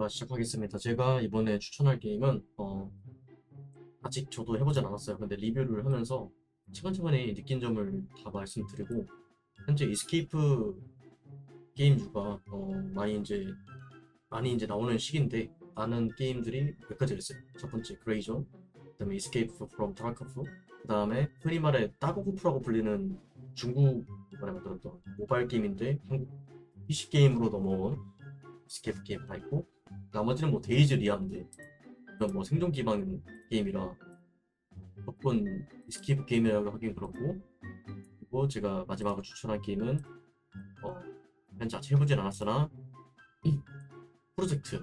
자, 시작하겠습니다. 제가 이번에 추천할 게임은 어, 아직 저도 해보진 않았어요. 근데 리뷰를 하면서 최근최근에 느낀 점을 다 말씀드리고 현재 이스케이프 게임주가 어, 많이 이제 많이 이제 나오는 시기인데 아는 게임들이 몇 가지가 있어요. 첫 번째 그레이존, 그다음에 이스케이프 프롬 타르코프, 그다음에 흔히 말해 따고쿠프라고 불리는 중국번에 만들었던 모바일 게임인데 한국 PC 게임으로 넘어온 이스케이프 게임 하나 있고 나머지는 뭐 데이즈 리암인데 이건 뭐 생존 기반 게임이라 조금 스킵 게임이라고 하긴 그렇고 그리고 제가 마지막으로 추천한 게임은 어, 현재 아직 해보진 않았으나 프로젝트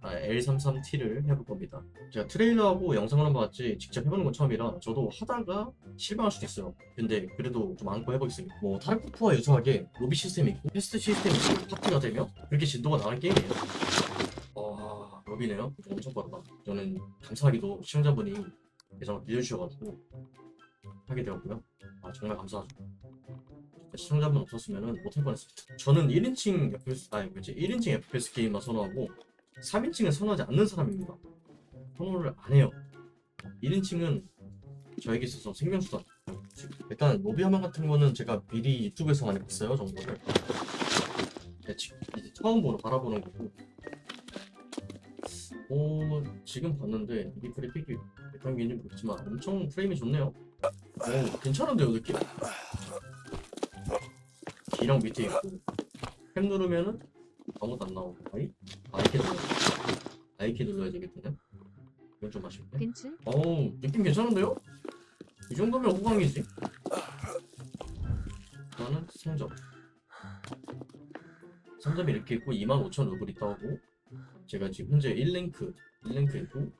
아, L33T를 해볼 겁니다. 제가 트레일러하고 영상을 봤지 직접 해보는 건 처음이라 저도 하다가 실망할 수도 있어요. 근데 그래도 좀 안고 해보겠습니다. 뭐 타르코프와 유사하게 로비 시스템이 있고 패스트 시스템이 있고 파티가 되며 그렇게 진도가 나가는 게임이에요. 와 로비네요. 엄청 빠르다. 저는 감사하게도 시청자분이 계정을 빌려주셔가지고 하게 되었고요. 아 정말 감사하죠. 시청자분 없었으면 못할 뻔했습니다. 저는 1인칭 FPS 아니 그치 1인칭 FPS 게임만 선호하고 3인칭을 선호하지 않는 사람입니다. 선호를 안 해요. 1인칭은 저에게 있어서 생명수단. 일단 로비 화면 같은 거는 제가 미리 유튜브에서 많이 봤어요 정보를. 네, 지- 이제 처음 보는 바라보는 거고. 어 지금 봤는데 이게 그래픽이 일단 게인지 모르겠지만 엄청 프레임이 좋네요. 오 괜찮은데요 느낌? D랑 밑에 있고. 탭 누르면은 아무것도 안 나오고. 아이? 아이키 눌러 아이키 눌러야 되겠네. 이건 좀 아쉽네. 근출 어우 느낌 괜찮은데요? 이 정도면 호강이지. 나는 상점. 상점이 이렇게 있고 25,000 루블 있다고 제가 지금 현재 1랭크 1랭크 있고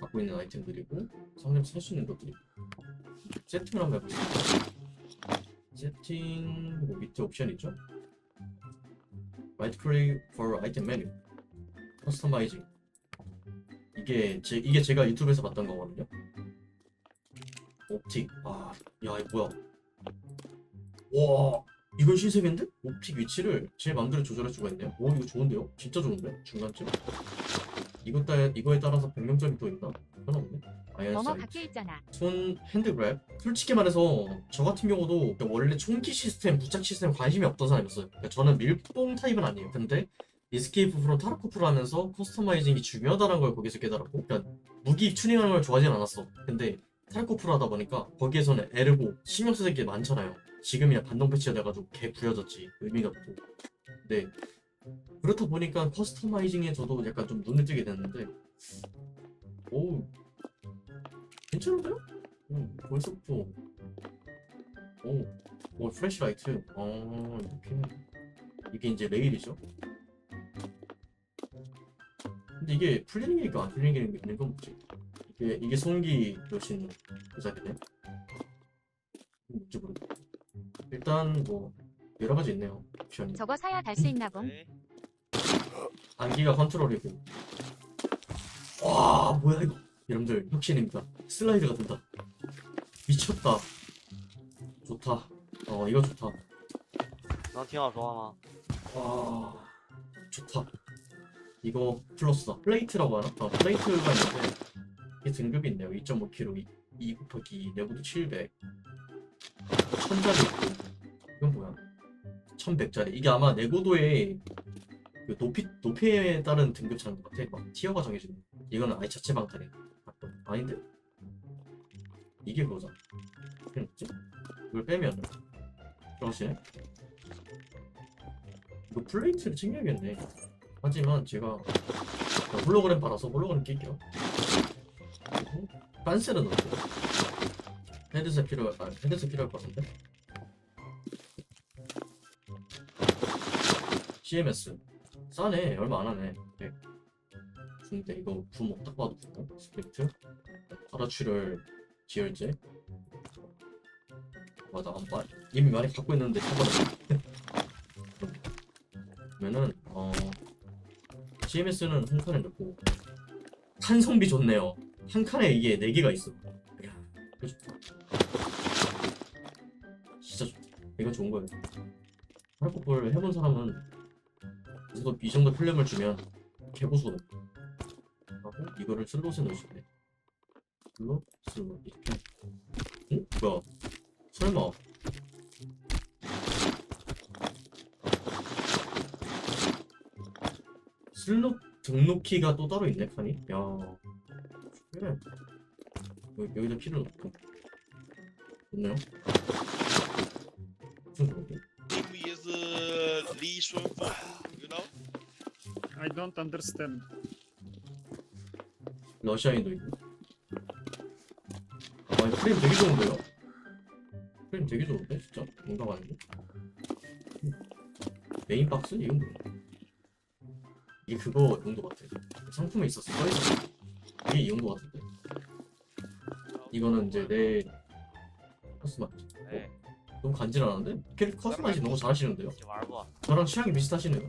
갖고 있는 아이템들이고 상점 살 수 있는 것들이 세팅을 한번 해보겠습니다 세팅 뭐 밑에 옵션 있죠? Right click for item menu. 커스터마이징 이게 제 이게 제가 유튜브에서 봤던 거거든요. 옵틱 아야 이거 뭐야? 와 이건 신세계인데? 옵틱 위치를 제 마음대로 조절할 수가 있네요 오 이거 좋은데요? 진짜 좋은데? 중간쯤? 이거 따, 이거에 따라서 변경점이 또 있나? 그건 없네 뭐뭐 아이언사이트 박혀 있잖아. 손 핸드그랩 솔직히 말해서 저 같은 경우도 원래 총기 시스템 부착 시스템 관심이 없던 사람이었어요 그러니까 저는 밀봉 타입은 아니에요 근데 이스케이프 프로 타르코프를 하면서 커스터마이징이 중요하다는 걸 거기서 깨달았고 그러니까 무기 튜닝하는 걸 좋아하진 않았어 근데 타르코프를 하다 보니까 거기에서는 에르고 신경 쓸게 많잖아요 지금이야 반동 패치가 돼가지고 개 부여졌지. 의미가 없고. 근데 그렇다 보니까 커스터마이징에 저도 약간 좀 눈을 뜨게 됐는데. 오 괜찮은데요? 음, 벌써부터 오, 오 플래시라이트 어 이렇게. 이게 이제 레일이죠? 근데 이게 풀리는 게 있고 안 풀리는 게 있는 건 뭐지? 이게 이게 송기 요신 제작이네. 뭔지 모르겠 일단 뭐 여러 가지 있네요 옵션이 저거 사야 달 수 있나 봄. 네. 안기가 컨트롤이고 와 뭐야 이거 여러분들 혁신입니다 슬라이드가 된다 미쳤다 좋다 어 이거 좋다 能听我说话吗？ 와 좋다 이거 플러스다 플레이트라고 하나? 어 플레이트가 있는데 이게 등급이 있네요 2.5kg 2, 2 곱하기 2 내구도 700 1000짜리 있고. 이건 뭐야? 1100짜리. 이게 아마 내구도의 그 높이, 높이에 따른 등급 차는 것 같아. 막 티어가 정해지네 이거는 아예 자체 방탄이 아닌데? 이게 그거잖아? 이걸 빼면 들어가시네 이거 플레이트를 챙겨야겠네. 하지만 제가 자, 홀로그램 빨아서 홀로그램 낄게요. 그리고 빤셀은 넣을게요. 헤드셋 필요, 아, 헤드셋 필요할 것 같은데? CMS. 싸네. 얼마 안 하네. 네. 근데 이거 붐딱 봐도 되고 스플리트. 파라출혈 지혈제. 맞아, 안 빠. 이미 많이 갖고 있는데 쳐버렸네. 그러면은 어 CMS는 한 칸에 넣고 탄성비 좋네요. 한 칸에 이게 네 개가 있어. 이거 좋은 거예요. 할코볼 해본 사람은 그래도 이 정도 필름을 주면 개보수거든 하고 이거를 슬롯에 넣으시면 돼 슬롯 슬롯 이렇게. 응? 뭐야? 설마. 슬롯 등록키가 또 따로 있네 칸이? 야 그래. 여기, 여기다 키를 넣고. 좋네요 Enemy is uh, Lee Shunfu, you know? I don't understand. 러시아인도 있고 아 프레임 되게 좋은데요? 프레임 되게 좋은데 진짜 공감하는데 메인 박스? 이건 뭐야 이게 그거 용도 같아 상품에 있었어 써있어 이게 이 용도 같은데 이거는 이제 내 네. 간지나는데? 캐릭터 커스마이즈 너무 잘하시는데요? 이제. 저랑 취향이 비슷하시네요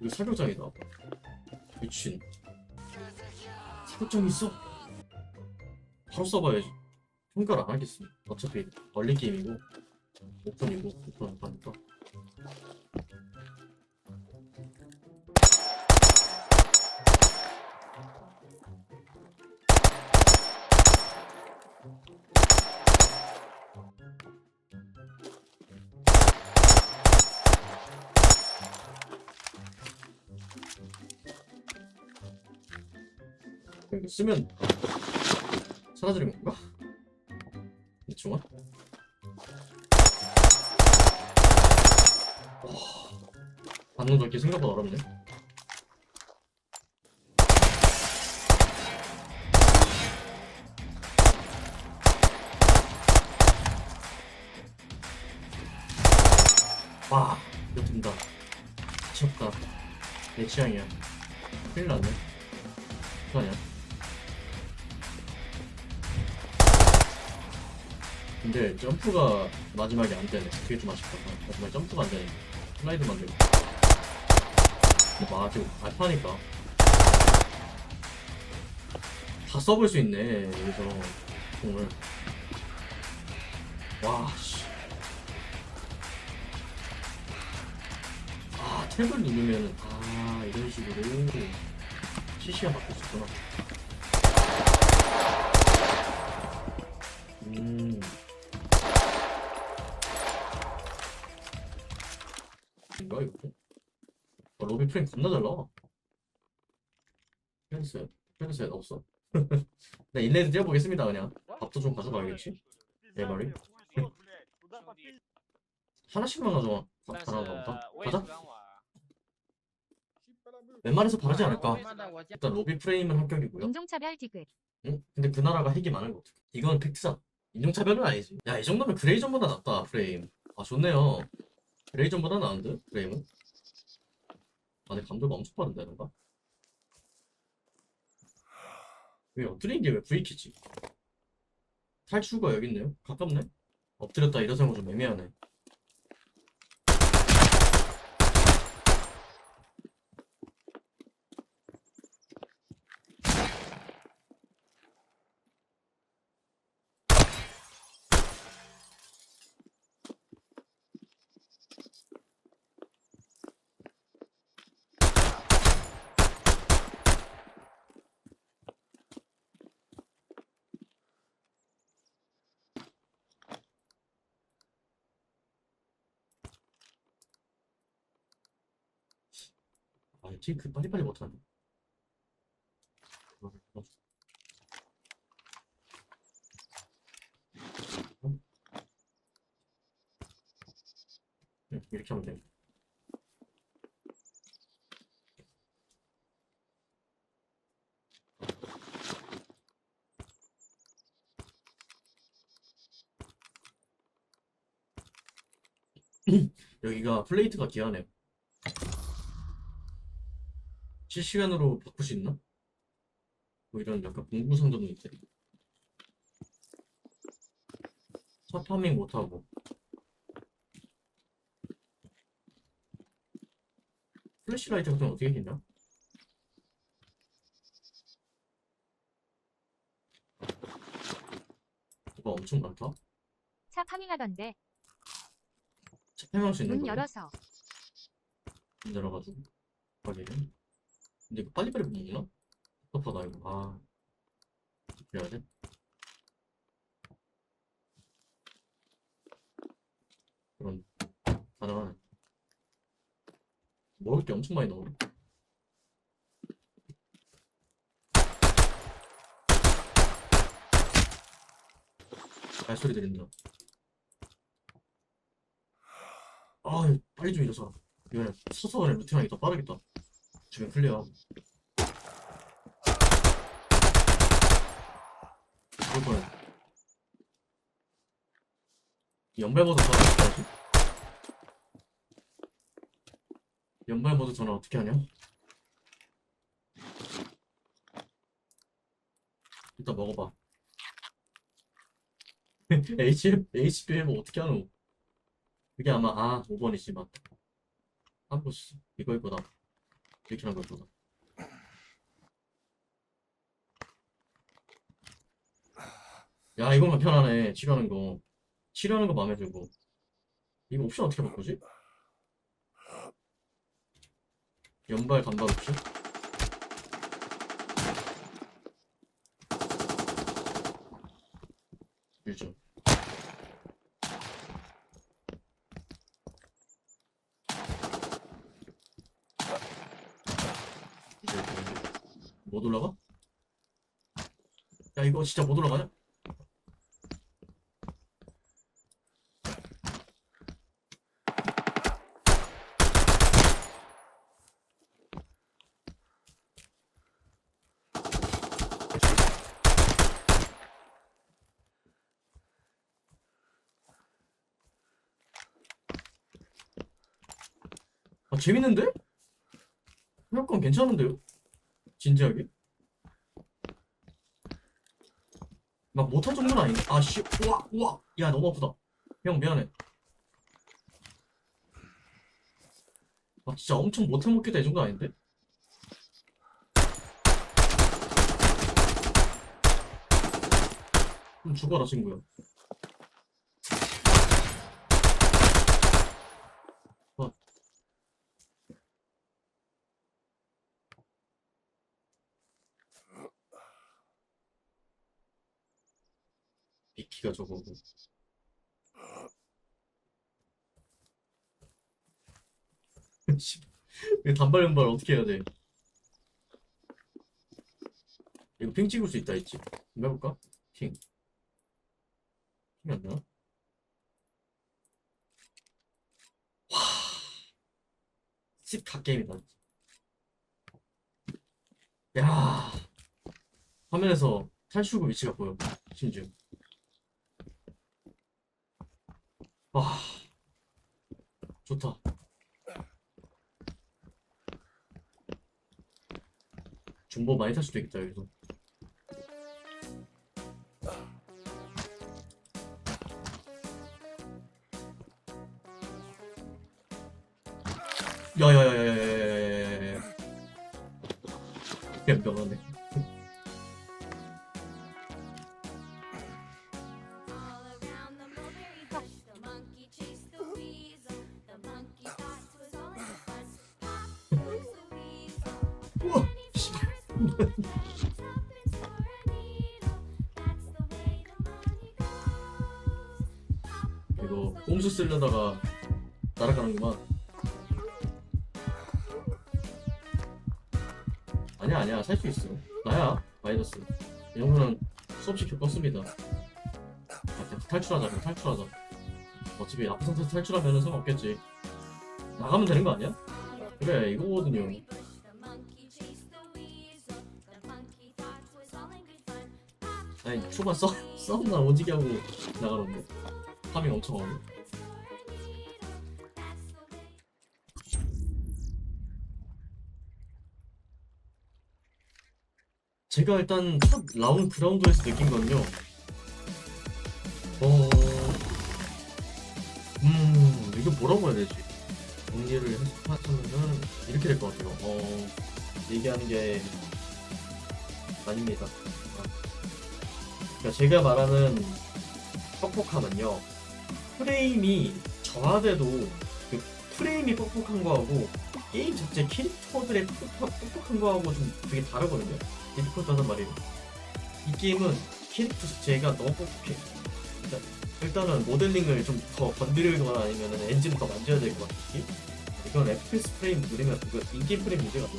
이거 사격장이다 미친 사격장이 있어? 바로 써봐야지 평가를 안 하겠어 어차피 얼리 게임이고 오픈이고 오픈 하니까 쓰면 사라지는 건가? 이 중아? 반응 잡기 생각보다 어렵네. 와 이거 된다. 미쳤다. 내 취향이야. 큰일 났네. 어떡하 근데 점프가 마지막에 안 되네. 그게 좀 아쉽다. 마지막에 점프가 안 되네. 슬라이드만 되고. 막 지금 알파니까 다 써볼 수 있네. 여기서 공을. 와 씨. 아 탭을 누르면은 아 이런 식으로 CC가 바뀔 수 있구나. 프레임 겁나 잘 나와. 펜스, 펜스 없어. 나 인레드 뛰어보겠습니다 그냥. 밥도 좀 가져가야겠지. 내 말이. 하나씩만 가져와. 밥 하나 가보다. 가자. 웬만해서 바르지 않을까. 일단 로비 프레임은 합격이고요. 인종차별 디귿 응? 근데 그 나라가 핵이 많은 거 같아. 이건 팩트잖아. 인종차별은 아니지. 야, 이 정도면 그레이전보다 낫다, 프레임. 아, 좋네요. 그레이전보다 나은데, 프레임은? 아, 내 감도가 엄청 빠른데, 뭔가? 왜 엎드리는 게왜 V키지? 탈출구가 여기 있네요? 가깝네? 엎드렸다 일어서는 거좀 애매하네. 아, 지금 그 빨리빨리 못하네. 응, 이렇게 하면 돼. 여기가 플레이트가 귀하네요. 실시간으로 바꿀 수 있나? 뭐 이런 약간 공구 상점도 있대. 차 파밍 못하고. 플래시라이트 같은 거 어떻게 했냐? 뭐가 엄청 많다? 차 파밍하던데 차 파밍할 수 있는 문 거야? 열어서 문 열어가지고. 확인. 근데 이거 빨리빨리 못 먹나? 답답하다 이거. 아. 그래야 돼? 그럼 가능하네 먹을 게 엄청 많이 나오네. 발소리 들린다. 아 빨리 좀 일어서. 이번엔 서서 그냥 루팅하기 더 빠르겠다 주변 클리어 그럴 뻔 연발모드 전화 어떻게 하지? 연발모드 전화 어떻게 하냐? 일단 먹어봐 H, HPM 어떻게 하노? 그게 아마 아 5번이지 맞다 한 번씩 이거일 거다 걸 거다 야 이거만 편하네. 치료하는 거. 치료하는 거 마음에 들고. 이거 옵션 어떻게 바꾸지? 연발 간발 옵션? 유저 이제 못 올라가? 야 이거 진짜 못 올라가냐? 아 재밌는데? 생각보다 괜찮은데요? 진지하게? 막 못할 정도는 아닌데 아씨. 우와 우와. 야 너무 아프다. 형 미안해. 아 진짜 엄청 못해 먹겠다 이 정도 아닌데? 그럼 죽어라 친구야 어. 비키가 저거고 단발 연발 어떻게 해야 돼? 이거 핑 찍을 수 있다 했지? 한번 해볼까? 핑 핑이 안 되나? 와 씹각 게임이다 야 화면에서 탈출구 위치가 보여 심지어 와 좋다 중보 많이 탈 수도 있겠다 여기서 야야야야야야야야야야야 그냥 명하네 이거 goes the 꼼수 쓰려다가 날아가는구만. 아니야 아니야. 살 수 있어. 나야. 이 정도는 수업시 겪었습니다. 아, 탈출하자. 그냥 탈출하자. 어차피 앞선 상태에서 탈출하면 상관없겠지. 나가면 되는 거 아니야? 그래 이거거든요 아니 초반 써. 싸움나 오지게 하고 나가는데 파밍 엄청 하고. 제가 일단 첫 라운드 그라운드에서 느낀 건요. 어, 음, 이거 뭐라고 해야 되지? 정리를 하자면은 이렇게 될 것 같아요. 어, 얘기하는 게 아닙니다. 아. 그러니까 제가 말하는 뻑뻑함은요. 프레임이 저하돼도 그 프레임이 뻑뻑한 거하고 게임 자체 캐릭터들의 똑똑한 거하고 좀 되게 다르거든요. 디피컬트하단 말이에요. 이 게임은 캐릭터 자체가 너무 똑똑해. 일단, 일단은 모델링을 좀 더 건드리거나 아니면 엔진을 더 만져야 될 것 같은 느낌? 이건 FPS 프레임 누르면 그거 인게임 프레임 문제 같아.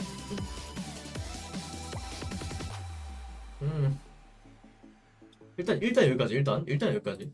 음. 일단 일단 여기까지 일단 일단 여기까지.